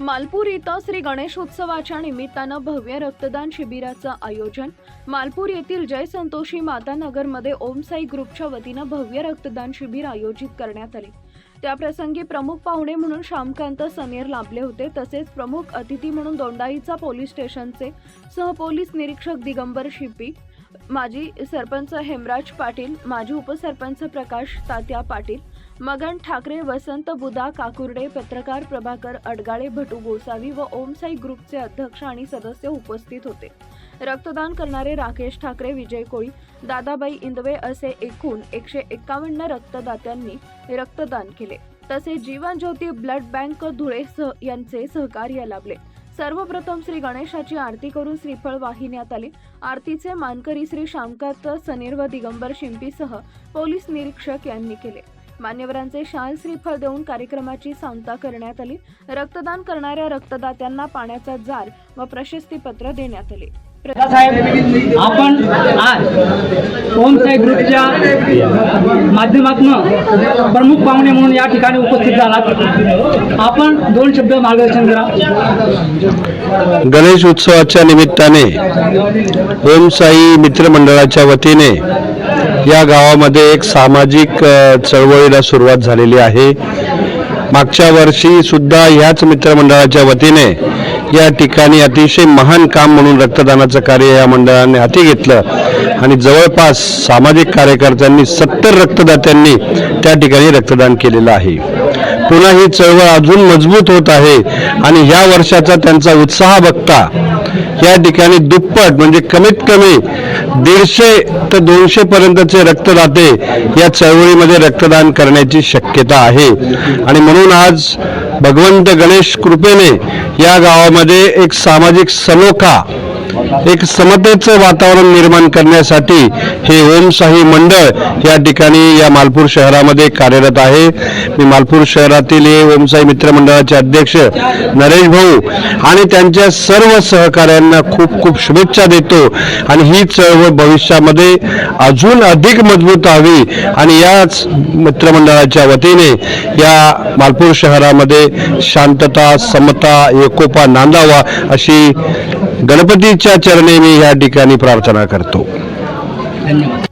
मालपूर इथं श्री गणेशोत्सवाच्या निमित्तानं भव्य रक्तदान शिबिराचं आयोजन. मालपूर येथील जय संतोषी माता नगरमध्ये ओम साई ग्रुपच्या वतीनं भव्य रक्तदान शिबिर आयोजित करण्यात आले. त्याप्रसंगी प्रमुख पाहुणे म्हणून श्यामकांत सनेर लाभले होते. तसेच प्रमुख अतिथी म्हणून दोंडाईचा पोलीस स्टेशनचे सहपोलीस निरीक्षक दिगंबर शिपी माजी सरपंच हेमराज पाटील माजी उपसरपंच प्रकाश तात्या पाटील मगन ठाकरे वसंत बुदा काकुर्डे पत्रकार प्रभाकर अडगाळे भटू गोसावी व ओमसाई ग्रुपचे अध्यक्ष आणि सदस्य उपस्थित होते. रक्तदान करणारे राकेश ठाकरे विजय कोळी दादाबाई इंदवे असे एकूण एकशे एक्कावन्न रक्तदात्यांनी रक्तदान केले. तसे जीवन ज्योती ब्लड बँक धुळे सह यांचे सहकार्य लाभले. सर्वप्रथम श्री गणेशाची आरती करून श्रीफळ वाहिण्यात आले. आरतीचे मानकरी श्री शामकांत सनीर व दिगंबर शिंपीसह पोलीस निरीक्षक यांनी केले. मान्यवरांचे शाल श्रीफळ देऊन कार्यक्रमाची सांगता करण्यात आली. रक्तदान करणाऱ्या रक्तदात्यांना पाण्याचा जार व प्रशस्तीपत्र देण्यात आले. साहेब आपण आज ओम साई ग्रुपच्या माध्यमातून प्रमुख पाहुणे म्हणून या ठिकाणी उपस्थित झालात. आपण दोन शब्द मार्गदर्शन करा. गणेश उत्सवाच्या निमित्ताने ओम साई मित्रमंडळाच्या वतीने या गावामध्ये एक सामाजिक चळवळीला सुरुवात झालेली आहे. मागच्या वर्षी सुद्धा ह्याच मित्रमंडळाच्या वतीने या ठिकाणी अतिशय महान काम म्हणून रक्तदानाचं कार्य या मंडळाने हाती घेतलं. आणि जवळपास सामाजिक कार्यकर्त्यांनी सत्तर रक्तदात्यांनी त्या ठिकाणी रक्तदान केलेलं आहे. पुन्हा ही चळवळ अजून मजबूत होत आहे आणि या वर्षाचा त्यांचा उत्साह बघता या ठिकाणी दुप्पट म्हणजे कमीत कमी दीडशे ते दोनशे पर्यंतचे रक्तदाते या चळवळीमध्ये रक्तदान करण्याची शक्यता आहे. आणि म्हणून आज भगवंत गणेश कृपेने या गावामध्ये एक सामाजिक सलोखा एक समतेचं वातावरण निर्माण करण्यासाठी हे ओमशाही मंडळ या ठिकाणी या मालपूर शहरामध्ये कार्यरत आहे. मी मालपूर शहरातील हे ओमशाही मित्रमंडळाचे अध्यक्ष नरेश भाऊ आणि त्यांच्या सर्व सहकाऱ्यांना खूप खूप शुभेच्छा देतो. आणि ही चळवळ भविष्यामध्ये अजून अधिक मजबूत व्हावी आणि याच मित्रमंडळाच्या वतीने या मालपूर शहरामध्ये शांतता समता एकोपा नांदावा अशी गणपतीच्या चरणी मी या ठिकाणी प्रार्थना करतो. धन्यवाद.